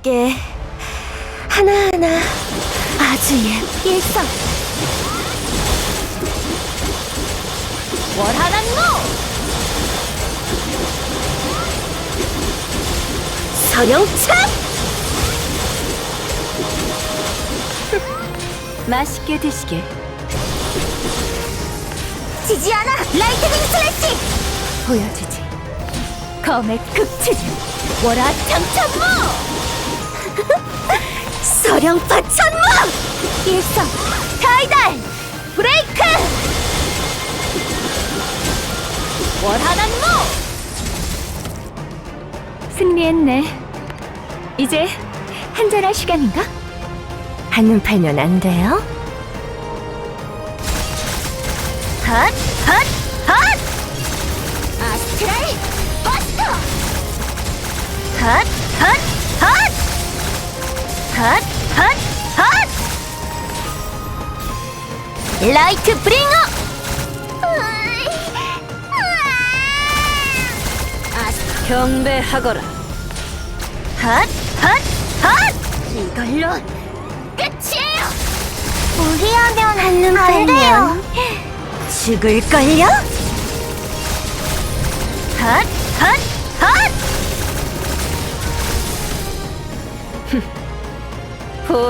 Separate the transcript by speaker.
Speaker 1: 게 하나하나 아주 예 일성 월하단 모 서령찬! 맛있게 드시게 지지 않아! 라이트닝 슬래시! 보여주지. 검의 극치즈 월화 장천모 서령파 천모 일성 타이달 브레이크 월하단모 승리했네 이제 한잔할 시간인가? 한눈 팔면 안 돼요? 핫! 핫! 핫! 아스트랄 버스터! 핫! 핫! 핫! 핫! 헛! 헛! 라이트 브링어! 경배하거라. 핫! 핫! 핫! 이걸로 끝이에요! 우리하면 한눈 안 돼요. 죽을걸요? 핫! 핫! 핫!